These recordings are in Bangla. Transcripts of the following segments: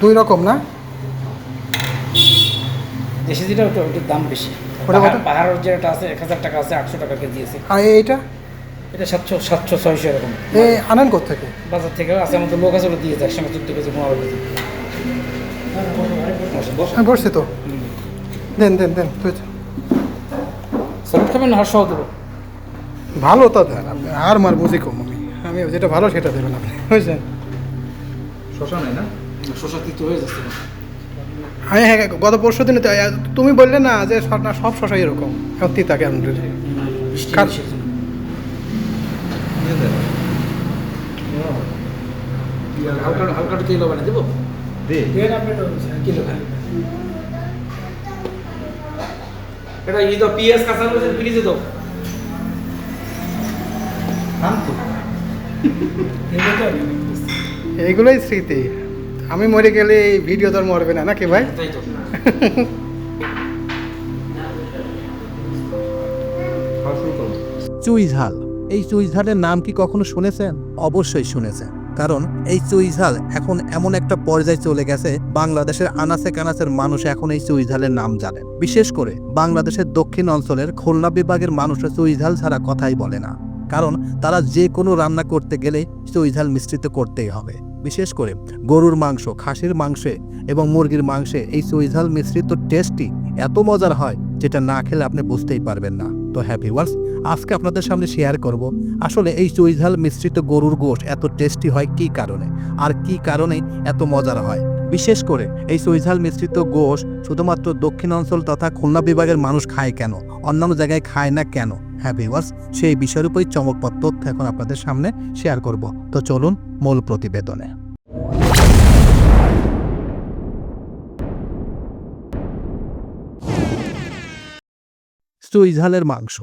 দুই রকম না? দেশি যেটা ওটা ওটার দাম বেশি। ওটা কত? পাহাড়ের যেটা আছে এক হাজার টাকা আছে আটশো টাকা কেজি আছে। আর এইটা? এটা সাতশো সাতশো ছয়শো এরকম। এ আনেন থেকে বাজার থেকে আছে আমাদের লোক আছে ওরা দিয়ে যায় একসঙ্গে চোদ্দ কেজি পনেরো কেজি। বস। তো। দেন দেন দেন তুই স্যালাড খাবেন না হার সহ দেবো? ভালো তো দেন আপনি আর মার বুঝি কম আমি। আমি যেটা ভালো সেটা দেবেন আপনি বুঝছেন? শশা নাই না? শশা তিত হয়ে যাচ্ছে। আমি হ্যাঁ গত পরশু দিনে তো, তুমি বললে না যে না সব শশাই এরকম। এখন তিতা হয়েছে। হালকা হালকা তেল বানিয়ে দেবো? দে। কিলো খাই। এটা ই দাও পিঁয়াজ কাঁচা মরিচ ফ্রিজে দাও। এইগুলোই স্মৃতি। আমি মরে গেলে এই ভিডিও তো মরবে না নাকি ভাই? তাই তো। খাওয়া শুরু করো চুই ঝাল এই চুই ঝালের নাম কি কখনো শুনেছেন? অবশ্যই শুনেছেন কারণ এই চুই ঝাল এখন এমন একটা পর্যায়ে চলে গেছে বাংলাদেশের আনাচে কানাচের মানুষ এখন এই চুই ঝালের নাম জানেন বিশেষ করে বাংলাদেশের দক্ষিণ অঞ্চলের খুলনা বিভাগের মানুষরা চুইঝাল ছাড়া কথাই বলে না কারণ তারা যে কোনো রান্না করতে গেলে চুইঝাল মিশ্রিত করতেই হবে। বিশেষ করে গরুর মাংস, খাসির মাংসে এবং মুরগির মাংসে এই সুইঝাল মিশ্রিত টেস্টটি এত মজার হয় যেটা না খেলে আপনি বুঝতেই পারবেন না। তো হ্যাপি ওয়ার্স আজকে আপনাদের সামনে শেয়ার করব আসলে এই চৈঝাল মিশ্রিত গরুর গোশ এত টেস্টি হয় কি কারণে? আর কি কারণে এত মজার হয়? বিশেষ করে এই চুইঝাল মিশ্রিত গোশ শুধুমাত্র দক্ষিণ অঞ্চল তথা খুলনা বিভাগের মানুষ খায় কেন? অন্যান্য জায়গায় খায় না কেন? হ্যাঁ ভিউয়ার্স সেই বিষয়ের উপরই চমকপ্রদ তথ্য এখন আপনাদের সামনে শেয়ার করব। তো চলুন মূল প্রতিবেদনে। চুইঝালের মাংস।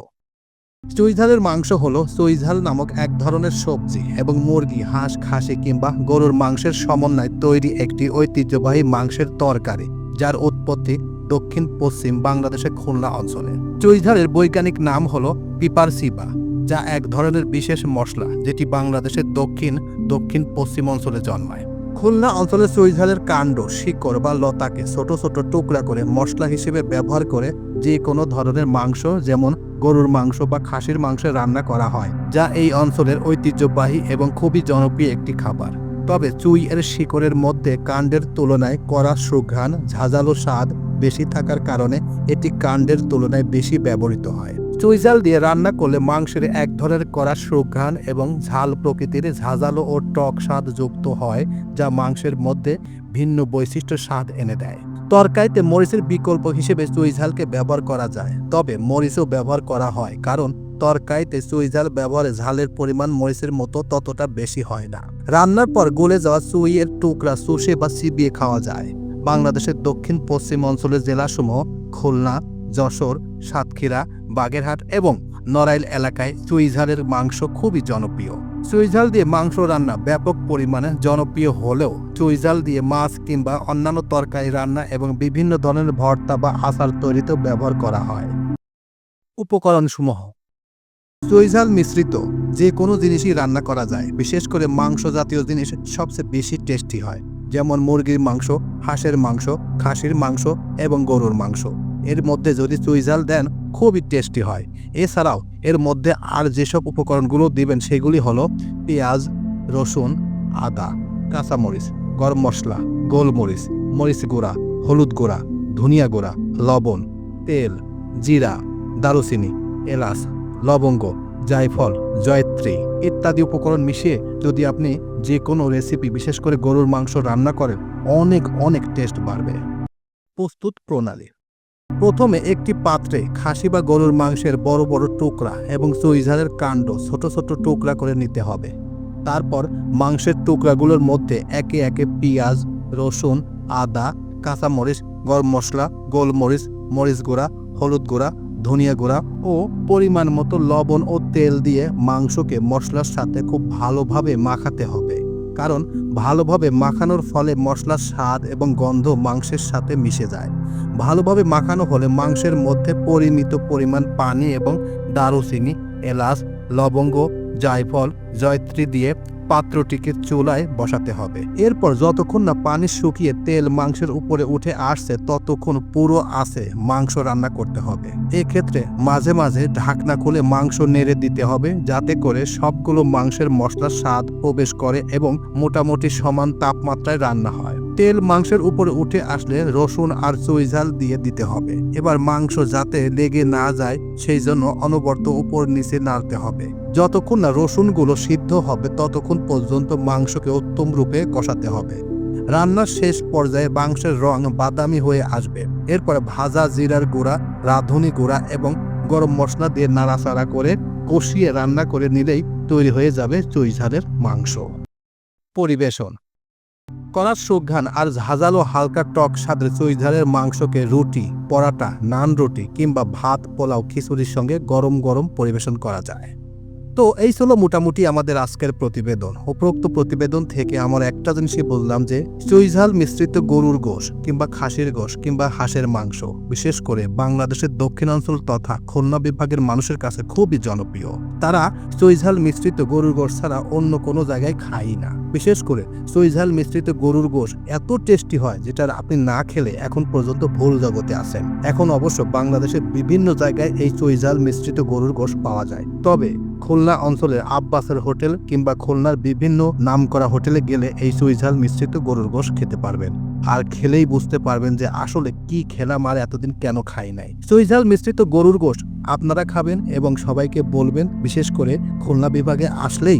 চুইঝালের মাংস হলো চুইঝাল নামক এক ধরনের সবজি এবং মুরগি, হাঁস, খাসি কিংবা গরুর মাংসের সমন্বয়ে তৈরি একটি ঐতিহ্যবাহী মাংসের তরকারি, যার উৎপত্তি দক্ষিণ, পশ্চিম বাংলাদেশের খুলনা অঞ্চলে। চুইঝালের বৈজ্ঞানিক নাম হলো পিপারসিবা, যা এক ধরনের বিশেষ মশলা যেটি বাংলাদেশের দক্ষিণ দক্ষিণ, পশ্চিম অঞ্চলে জন্মায়। খুলনা অঞ্চলে চুইঝালের কাণ্ড, শিকড় বা লতাকে ছোট ছোট টুকরা করে মশলা হিসেবে ব্যবহার করে যে কোনো ধরনের মাংস, যেমন গরুর মাংস বা খাসির মাংসে রান্না করা হয়, যা এই অঞ্চলের ঐতিহ্যবাহী এবং খুবই জনপ্রিয় একটি খাবার। তবে চুই এর শিকড়ের মধ্যে কাণ্ডের তুলনায় কড়া সুঘ্রাণ ঝাঁঝালো স্বাদ বেশি থাকার কারণে এটি কাণ্ডের তুলনায় বেশি ব্যবহৃত হয়। চুইজাল দিয়ে রান্না করলে মাংসের এক ধরনের কড়া সুঘ্রাণ এবং ঝাল প্রকৃতির ঝাঁঝালো ও টক স্বাদ যুক্ত হয়, যা মাংসের মধ্যে ভিন্ন বৈশিষ্ট্য স্বাদ এনে দেয়। তরকারিতে মরিচের বিকল্প হিসেবে চুইঝালকে ব্যবহার করা যায়। তবে মরিচও ব্যবহার করা হয়, কারণ তরকারিতে চুইঝাল ব্যবহারে ঝালের পরিমাণ মরিচের মতো ততটা বেশি হয় না। রান্নার পর গলে যাওয়া চুইয়ের টুকরা চুষে বা চিবিয়ে খাওয়া যায়। বাংলাদেশের দক্ষিণ, পশ্চিম অঞ্চলের জেলাসমূহ খুলনা, যশোর, সাতক্ষীরা, বাগেরহাট এবং নড়াইল এলাকায় চুইঝালের মাংস খুবই জনপ্রিয়। চুইঝাল দিয়ে মাংস রান্না ব্যাপক পরিমাণে জনপ্রিয় হলেও চুইঝাল দিয়ে মাছ কিংবা অন্যান্য তরকারি রান্না এবং বিভিন্ন ধরনের ভর্তা বা আচার তৈরিতেও ব্যবহার করা হয়। উপকরণসমূহ। চুইঝাল মিশ্রিত যে কোনো জিনিসই রান্না করা যায়। বিশেষ করে মাংস জাতীয় জিনিস সবচেয়ে বেশি টেস্টি হয়। যেমন মুরগির মাংস, হাঁসের মাংস, খাসির মাংস এবং গরুর মাংস। এর মধ্যে যদি চুইঝাল দেন, খুবই টেস্টি হয়। এছাড়াও, এর মধ্যে আর যেসব উপকরণগুলো দিবেন, সেগুলি হলো পেঁয়াজ, রসুন, আদা, কাঁচামরিচ, গরম মশলা, গোলমরিচ, মরিচ গুঁড়া, হলুদ গুঁড়া, ধনিয়া গুঁড়া, লবণ, তেল, জিরা, দারুচিনি, এলাচ, লবঙ্গ, জায়ফল, জয়ত্রী ইত্যাদি উপকরণ মিশিয়ে যদি আপনি যে কোনো রেসিপি বিশেষ করে গরুর মাংস রান্না করেন, অনেক অনেক টেস্ট বাড়বে। প্রস্তুত প্রণালী। প্রথমে একটি পাত্রে খাসি বা গরুর মাংসের বড় বড় টুকরা এবং চুইঝালের কাণ্ড ছোট ছোট টুকরা করে নিতে হবে। তারপর মাংসের টুকরাগুলোর মধ্যে একে একে পেঁয়াজ, রসুন, আদা, কাঁচামরিচ, গরম মশলা, গোলমরিচ, মরিচ গুঁড়া, হলুদ গুঁড়া, ধনিয়া গুঁড়া ও পরিমাণ মতো লবণ ও তেল দিয়ে মাংসকে মশলার সাথে খুব ভালোভাবে মাখাতে হবে। কারণ ভালোভাবে মাখানোর ফলে মশলার স্বাদ এবং গন্ধ মাংসের সাথে মিশে যায়। ভালোভাবে মাখানো হলে মাংসের মধ্যে পরিমিত পরিমাণ পানি এবং দারুচিনি, এলাচ, লবঙ্গ, জায়ফল জয়ত্রী দিয়ে পাত্রটিকে চুলায় বসাতে হবে। এরপর যতক্ষণ না পানি শুকিয়ে তেল মাংসের উপরে উঠে আসছে, ততক্ষণ পুরো আছে মাংস রান্না করতে হবে। এক্ষেত্রে মাঝে মাঝে ঢাকনা খুলে মাংস নেড়ে দিতে হবে, যাতে করে সবগুলো মাংসের মশলার স্বাদ প্রবেশ করে এবং মোটামুটি সমান তাপমাত্রায় রান্না হয়। তেল মাংসের উপরে উঠে আসলে রসুন আর চুইঝাল দিয়ে দিতে হবে। এবার মাংস যাতে লেগে না যায়, সেই জন্য অনবরত উপর নিচে নাড়তে হবে। যতক্ষণ না রসুনগুলো সিদ্ধ হবে ততক্ষণ পর্যন্ত মাংসকে উত্তম রূপে কষাতে হবে। রান্নার শেষ পর্যায়ে মাংসের রং বাদামি হয়ে আসবে। এরপরে ভাজা জিরার গুঁড়া, রাঁধুনি গুঁড়া এবং গরম মশলা দিয়ে নাড়াচাড়া করে কষিয়ে রান্না করে নিলেই তৈরি হয়ে যাবে চুইঝালের মাংস। পরিবেশন। কড়ার সুঘ্রাণ আর ঝাঁঝালো হালকা টক স্বাদের চুইঝালের মাংসকে রুটি, পরাটা, নান রুটি কিংবা ভাত, পোলাও, খিচুড়ির সঙ্গে গরম গরম পরিবেশন করা যায়। তো এই ছিল মোটামুটি আমাদের আজকের প্রতিবেদন। উপরোক্ত প্রতিবেদন থেকে আমার একটা জিনিসই বললাম যে, চুইঝাল মিশ্রিত গরুর গোশ কিংবা খাসির গোশ কিংবা হাঁসের মাংস, বিশেষ করে বাংলাদেশের দক্ষিণাঞ্চল তথা খুলনা বিভাগের মানুষের কাছে খুবই জনপ্রিয়। তারা চুইঝাল মিশ্রিত গরুর গোশ ছাড়া অন্য কোনো জায়গায় খায় না। বিশেষ করে চুইঝাল মিশ্রিত গরুর গোশ এত টেস্টি হয় যেটা আপনি না খেলে এখন পর্যন্ত ভুল জগতে আছেন। এখন অবশ্য বাংলাদেশের বিভিন্ন জায়গায় এই চুইঝাল মিশ্রিত গরুর গোশ পাওয়া যায়। তবে খুলনা অঞ্চলের আব্বাসের হোটেল কিংবা খুলনার বিভিন্ন নামকরা হোটেলে গেলে এই চুইঝাল মিশ্রিত গরুর গোশ খেতে পারবেন। আর খেলেই বুঝতে পারবেন যে আসলে কি খেলাম আর এতদিন কেন খাই নাই। চুইঝাল মিশ্রিত গরুর গোশ আপনারা খাবেন এবং সবাইকে বলবেন, বিশেষ করে খুলনা বিভাগে আসলেই